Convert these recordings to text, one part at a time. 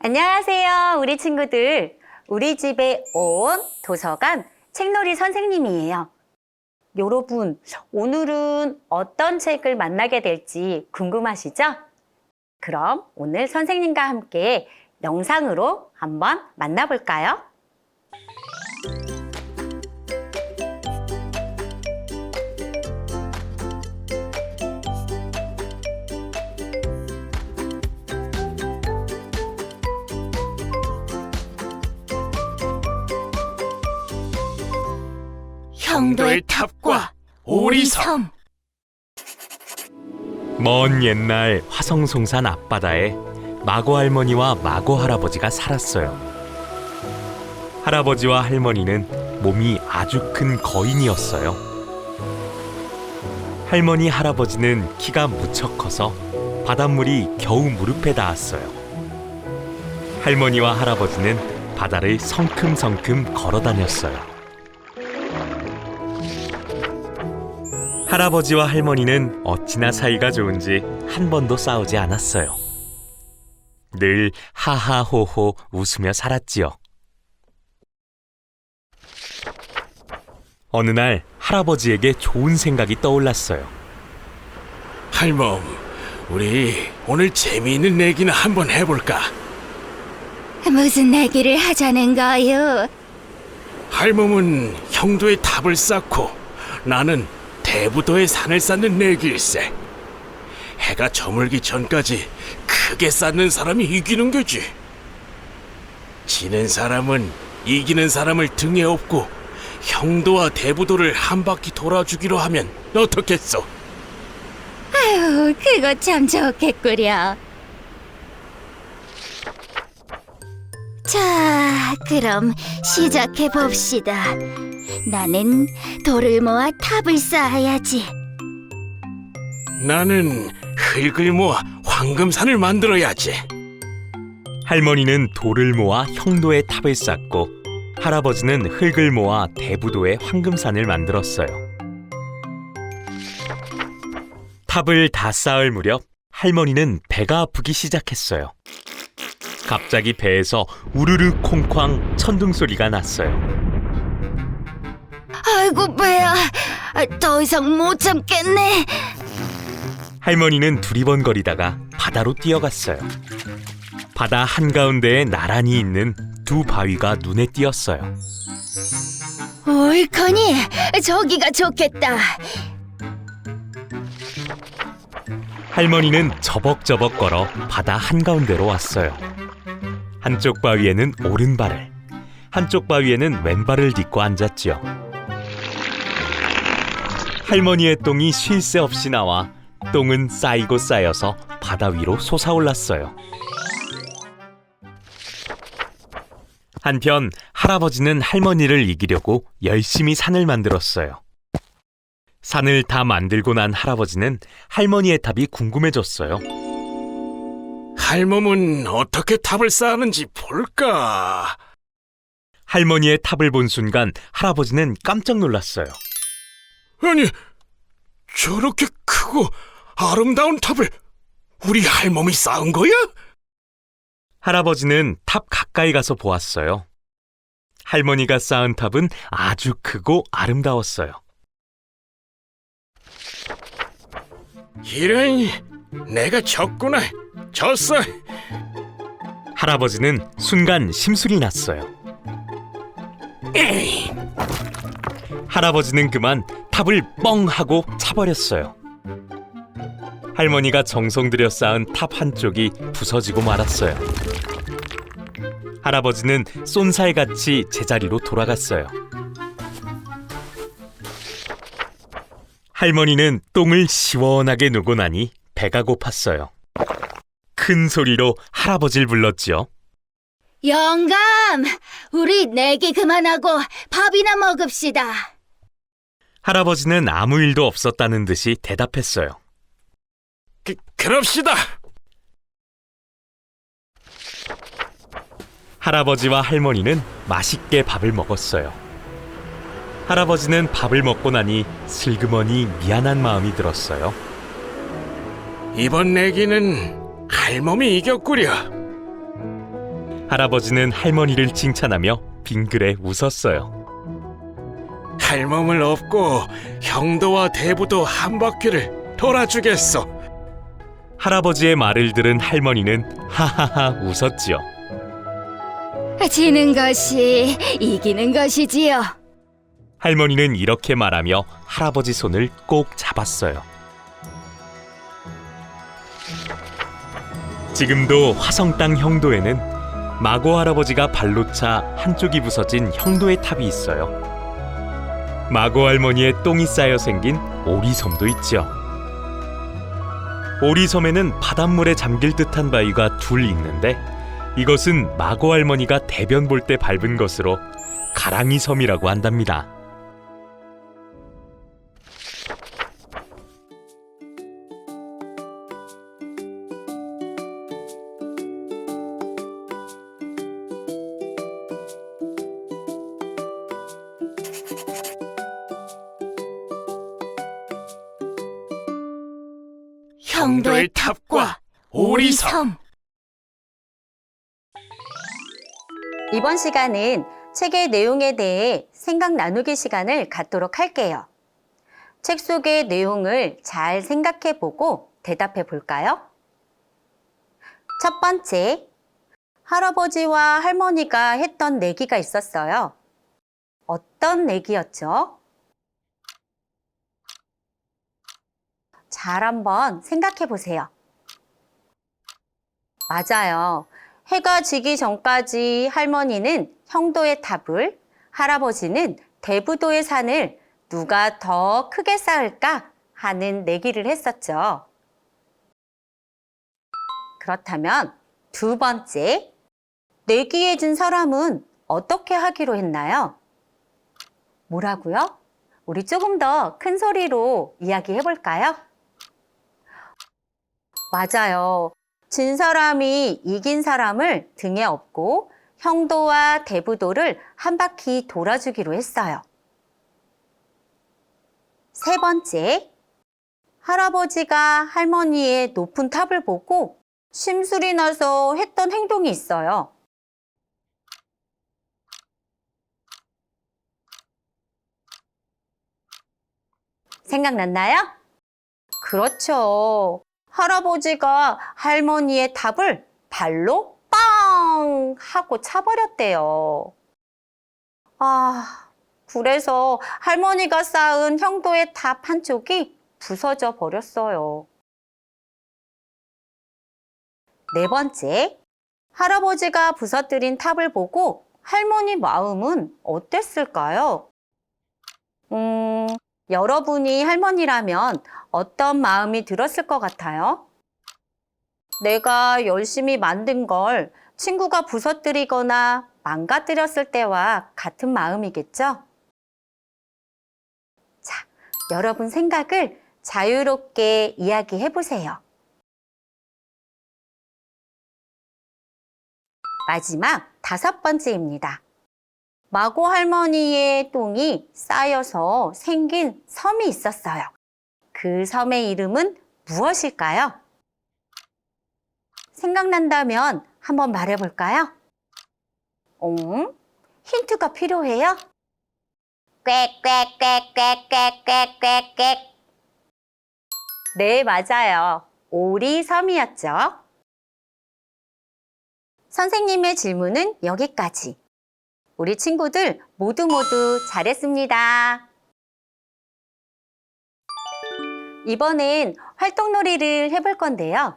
안녕하세요, 우리 친구들. 우리 집에 온 도서관 책놀이 선생님이에요. 여러분, 오늘은 어떤 책을 만나게 될지 궁금하시죠? 그럼 오늘 선생님과 함께 영상으로 한번 만나볼까요? 형도의 탑과 오리섬 먼 옛날 화성송산 앞바다에 마고 할머니와 마고 할아버지가 살았어요. 할아버지와 할머니는 몸이 아주 큰 거인이었어요. 할머니 할아버지는 키가 무척 커서 바닷물이 겨우 무릎에 닿았어요. 할머니와 할아버지는 바다를 성큼성큼 걸어 다녔어요. 할아버지와 할머니는 어찌나 사이가 좋은지 한 번도 싸우지 않았어요. 늘 하하호호 웃으며 살았지요. 어느 날 할아버지에게 좋은 생각이 떠올랐어요. 할멈 우리 오늘 재미있는 내기나 한번 해볼까 무슨 내기를 하자는 거요? 할멈은 형도의 탑을 쌓고 나는 대부도의 산을 쌓는 내기일세 해가 저물기 전까지 크게 쌓는 사람이 이기는 거지 지는 사람은 이기는 사람을 등에 업고 형도와 대부도를 한 바퀴 돌아주기로 하면 어떻겠소? 아유, 그거 참 좋겠구려. 자, 그럼 시작해 봅시다. 나는 돌을 모아 탑을 쌓아야지. 나는 흙을 모아 황금산을 만들어야지. 할머니는 돌을 모아 형도의 탑을 쌓고 할아버지는 흙을 모아 대부도의 황금산을 만들었어요. 탑을 다 쌓을 무렵 할머니는 배가 아프기 시작했어요. 갑자기 배에서 우르르 콩쾅 천둥 소리가 났어요. 아이고, 배야. 아, 더 이상 못 참겠네. 할머니는 두리번거리다가 바다로 뛰어갔어요. 바다 한가운데에 나란히 있는 두 바위가 눈에 띄었어요. 옳거니, 저기가 좋겠다. 할머니는 저벅저벅 걸어 바다 한가운데로 왔어요. 한쪽 바위에는 오른발을, 한쪽 바위에는 왼발을 딛고 앉았지요. 할머니의 똥이 쉴 새 없이 나와 똥은 쌓이고 쌓여서 바다 위로 솟아올랐어요. 한편 할아버지는 할머니를 이기려고 열심히 산을 만들었어요. 산을 다 만들고 난 할아버지는 할머니의 탑이 궁금해졌어요. 할멈은 어떻게 탑을 쌓는지 볼까? 할머니의 탑을 본 순간 할아버지는 깜짝 놀랐어요. 아니, 저렇게 크고 아름다운 탑을 우리 할멈이 쌓은 거야? 할아버지는 탑 가까이 가서 보았어요. 할머니가 쌓은 탑은 아주 크고 아름다웠어요. 이런, 내가 졌구나. 졌어. 할아버지는 순간 심술이 났어요. 에이, 할아버지는 그만 탑을 뻥 하고 차버렸어요. 할머니가 정성 들여 쌓은 탑 한쪽이 부서지고 말았어요. 할아버지는 쏜살같이 제자리로 돌아갔어요. 할머니는 똥을 시원하게 누고 나니 배가 고팠어요. 큰 소리로 할아버지를 불렀지요. 영감, 우리 내기 그만하고 밥이나 먹읍시다. 할아버지는 아무 일도 없었다는 듯이 대답했어요. 그, 그럽시다. 할아버지와 할머니는 맛있게 밥을 먹었어요. 할아버지는 밥을 먹고 나니 슬그머니 미안한 마음이 들었어요. 이번 내기는 할멈이 이겼구려. 할아버지는 할머니를 칭찬하며 빙그레 웃었어요. 할멈을 업고 형도와 대부도 한 바퀴를 돌아주겠소. 할아버지의 말을 들은 할머니는 하하하 웃었지요. 지는 것이 이기는 것이지요. 할머니는 이렇게 말하며 할아버지 손을 꼭 잡았어요. 지금도 화성 땅 형도에는 마고 할아버지가 발로 차 한쪽이 부서진 형도의 탑이 있어요. 마고 할머니의 똥이 쌓여 생긴 오리섬도 있죠. 오리섬에는 바닷물에 잠길 듯한 바위가 둘 있는데 이것은 마고 할머니가 대변 볼 때 밟은 것으로 가랑이 섬이라고 한답니다. 형도의 탑과 오리섬. 이번 시간은 책의 내용에 대해 생각 나누기 시간을 갖도록 할게요. 책 속의 내용을 잘 생각해 보고 대답해 볼까요? 첫 번째, 할아버지와 할머니가 했던 내기가 있었어요. 어떤 내기였죠? 잘 한번 생각해 보세요. 맞아요. 해가 지기 전까지 할머니는 형도의 탑을, 할아버지는 대부도의 산을 누가 더 크게 쌓을까 하는 내기를 했었죠. 그렇다면 두 번째, 내기해 준 사람은 어떻게 하기로 했나요? 뭐라고요? 우리 조금 더 큰 소리로 이야기해 볼까요? 맞아요. 진 사람이 이긴 사람을 등에 업고 형도와 대부도를 한 바퀴 돌아주기로 했어요. 세 번째, 할아버지가 할머니의 높은 탑을 보고 심술이 나서 했던 행동이 있어요. 생각났나요? 그렇죠. 할아버지가 할머니의 탑을 발로 빵! 하고 차버렸대요. 아, 그래서 할머니가 쌓은 형도의 탑 한쪽이 부서져 버렸어요. 네 번째, 할아버지가 부서뜨린 탑을 보고 할머니 마음은 어땠을까요? 음, 여러분이 할머니라면 어떤 마음이 들었을 것 같아요? 내가 열심히 만든 걸 친구가 부서뜨리거나 망가뜨렸을 때와 같은 마음이겠죠? 자, 여러분 생각을 자유롭게 이야기해 보세요. 마지막 다섯 번째입니다. 마고 할머니의 똥이 쌓여서 생긴 섬이 있었어요. 그 섬의 이름은 무엇일까요? 생각난다면 한번 말해볼까요? 응? 힌트가 필요해요? 꽥꽥꽥꽥꽥꽥꽥꽥 네, 맞아요. 오리섬이었죠. 선생님의 질문은 여기까지. 우리 친구들 모두 모두 잘했습니다. 이번엔 활동놀이를 해볼 건데요.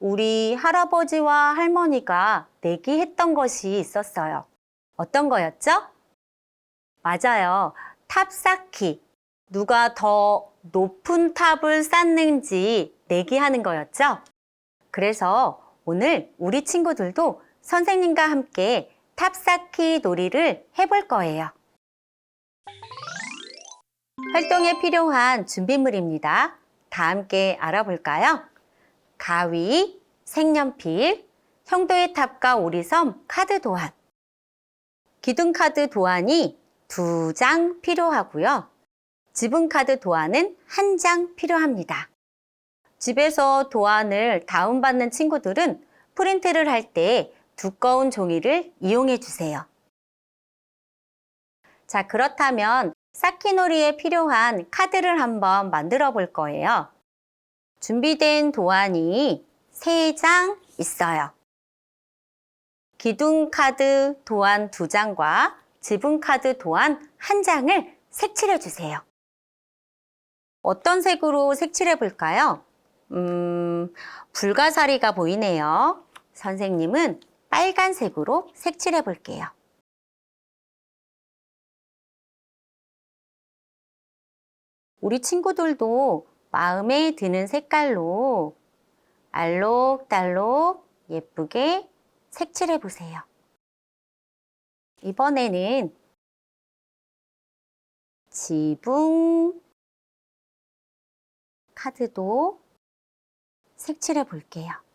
우리 할아버지와 할머니가 내기했던 것이 있었어요. 어떤 거였죠? 맞아요. 탑 쌓기. 누가 더 높은 탑을 쌓는지 내기하는 거였죠? 그래서 오늘 우리 친구들도 선생님과 함께 탑 쌓기 놀이를 해볼 거예요. 활동에 필요한 준비물입니다. 다 함께 알아볼까요? 가위, 색연필, 형도의 탑과 오리섬 카드 도안. 기둥 카드 도안이 두 장 필요하고요. 지분카드 도안은 한 장 필요합니다. 집에서 도안을 다운받는 친구들은 프린트를 할 때 두꺼운 종이를 이용해 주세요. 자, 그렇다면 쌓기놀이에 필요한 카드를 한번 만들어 볼 거예요. 준비된 도안이 3장 있어요. 기둥 카드 도안 2장과 지붕 카드 도안 1장을 색칠해 주세요. 어떤 색으로 색칠해 볼까요? 음, 불가사리가 보이네요. 선생님은 빨간색으로 색칠해 볼게요. 우리 친구들도 마음에 드는 색깔로 알록달록 예쁘게 색칠해 보세요. 이번에는 지붕 카드도 색칠해 볼게요.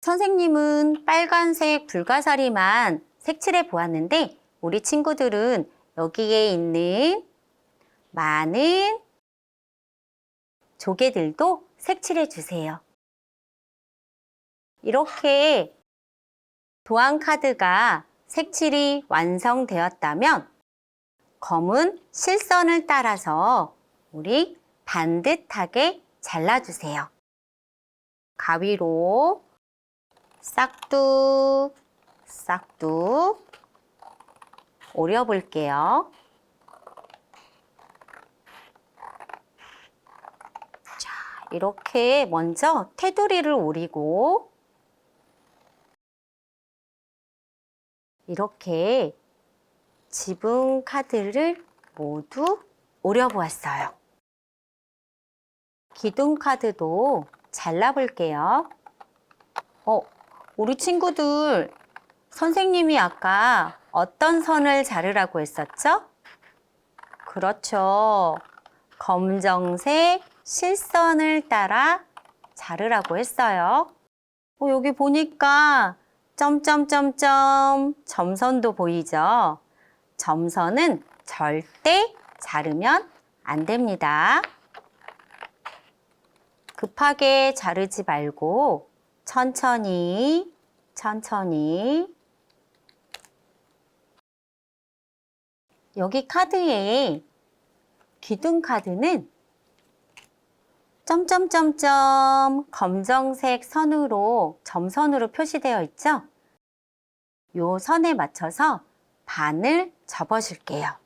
선생님은 빨간색 불가사리만 색칠해 보았는데 우리 친구들은 여기에 있는 많은 조개들도 색칠해 주세요. 이렇게 도안 카드가 색칠이 완성되었다면 검은 실선을 따라서 우리 반듯하게 잘라주세요. 가위로 싹둑 싹둑 오려볼게요. 자, 이렇게 먼저 테두리를 오리고 이렇게 지붕 카드를 모두 오려보았어요. 기둥 카드도 잘라볼게요. 어, 우리 친구들 선생님이 아까 어떤 선을 자르라고 했었죠? 그렇죠. 검정색 실선을 따라 자르라고 했어요. 어, 여기 보니까 점점점점 점선도 보이죠? 점선은 절대 자르면 안 됩니다. 급하게 자르지 말고 천천히, 천천히. 여기 카드에 기둥 카드는 점점점점 검정색 선으로 점선으로 표시되어 있죠? 요 선에 맞춰서 반을 접어줄게요.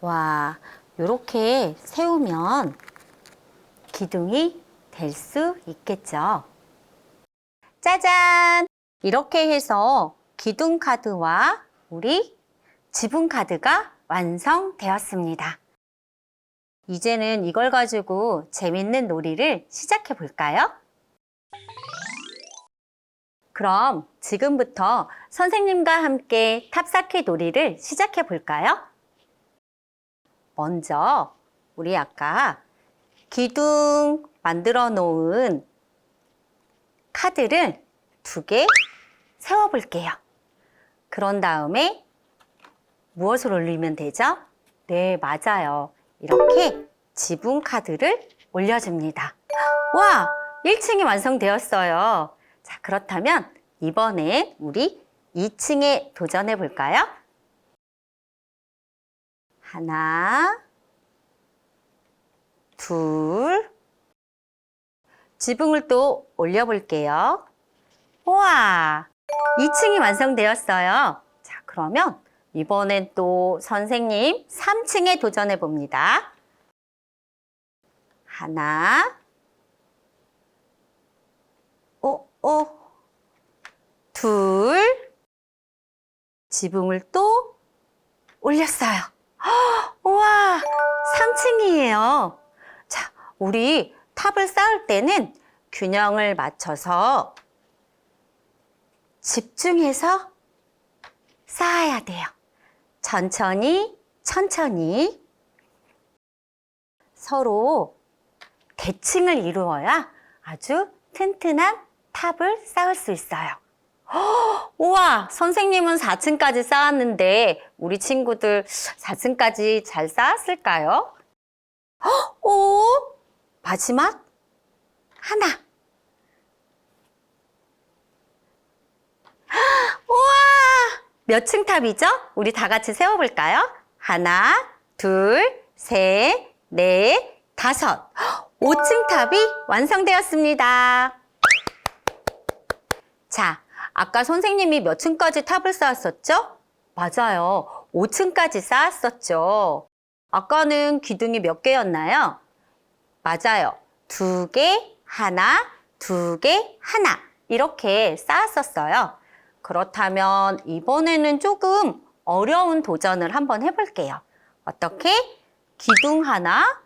와, 이렇게 세우면 기둥이 될 수 있겠죠. 짜잔! 이렇게 해서 기둥 카드와 우리 지붕 카드가 완성되었습니다. 이제는 이걸 가지고 재밌는 놀이를 시작해 볼까요? 그럼 지금부터 선생님과 함께 탑쌓기 놀이를 시작해 볼까요? 먼저 우리 아까 기둥 만들어 놓은 카드를 두 개 세워 볼게요. 그런 다음에 무엇을 올리면 되죠? 네, 맞아요. 이렇게 지붕 카드를 올려줍니다. 와! 1층이 완성되었어요. 자, 그렇다면 이번에 우리 2층에 도전해 볼까요? 하나, 둘, 지붕을 또 올려볼게요. 우와! 2층이 완성되었어요. 자, 그러면 이번엔 또 선생님 3층에 도전해 봅니다. 하나, 오, 오, 둘, 지붕을 또 올렸어요. 헉, 우와, 3층이에요. 자, 우리 탑을 쌓을 때는 균형을 맞춰서 집중해서 쌓아야 돼요. 천천히, 천천히. 서로 대칭을 이루어야 아주 튼튼한 탑을 쌓을 수 있어요. 헉, 우와, 선생님은 4층까지 쌓았는데 우리 친구들 4층까지 잘 쌓았을까요? 헉, 오, 마지막 하나. 우와! 몇 층 탑이죠? 우리 다 같이 세워볼까요? 하나, 둘, 셋, 넷, 다섯. 5층 탑이 완성되었습니다. 자, 아까 선생님이 몇 층까지 탑을 쌓았었죠? 맞아요. 5층까지 쌓았었죠. 아까는 기둥이 몇 개였나요? 맞아요. 두 개, 하나, 두 개, 하나. 이렇게 쌓았었어요. 그렇다면 이번에는 조금 어려운 도전을 한번 해볼게요. 어떻게? 기둥 하나,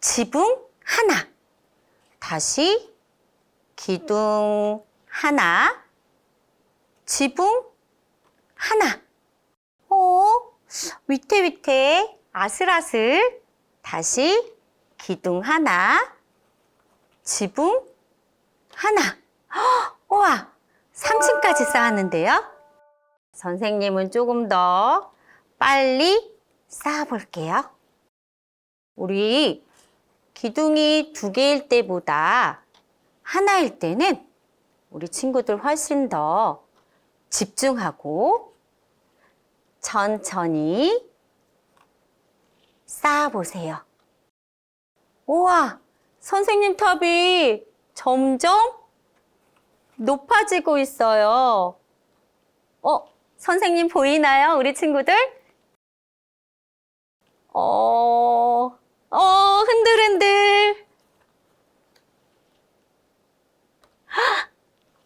지붕 하나. 다시 기둥 하나, 지붕 하나. 어? 위태위태, 아슬아슬. 다시 기둥 하나, 지붕 하나. 헉, 우와, 3층까지 쌓았는데요. 선생님은 조금 더 빨리 쌓아볼게요. 우리 기둥이 두 개일 때보다 하나일 때는 우리 친구들 훨씬 더 집중하고 천천히 쌓아보세요. 우와, 선생님 탑이 점점 높아지고 있어요. 어, 선생님 보이나요? 우리 친구들? 어, 어, 흔들흔들.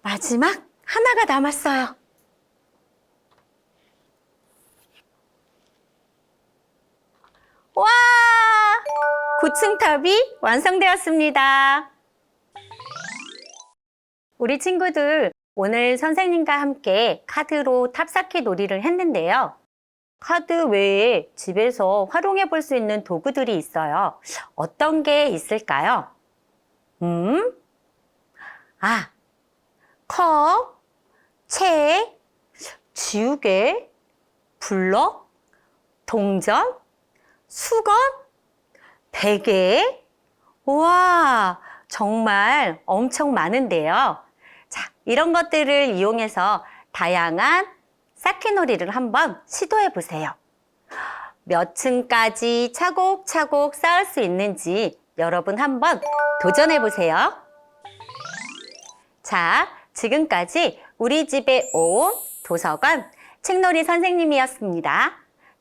마지막 하나가 남았어요. 와! 9층 탑이 완성되었습니다. 우리 친구들 오늘 선생님과 함께 카드로 탑 쌓기 놀이를 했는데요. 카드 외에 집에서 활용해 볼 수 있는 도구들이 있어요. 어떤 게 있을까요? 음? 아, 컵, 책, 지우개, 블럭, 동전, 수건, 베개. 우와, 정말 엄청 많은데요. 자, 이런 것들을 이용해서 다양한 쌓기놀이를 한번 시도해 보세요. 몇 층까지 차곡차곡 쌓을 수 있는지 여러분 한번 도전해 보세요. 자, 지금까지 우리 집에 온 도서관 책놀이 선생님이었습니다.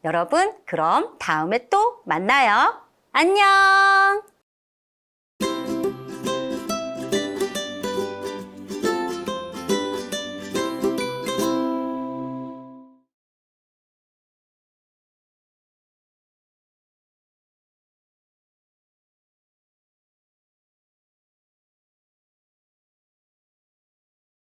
여러분, 그럼 다음에 또 만나요. 안녕!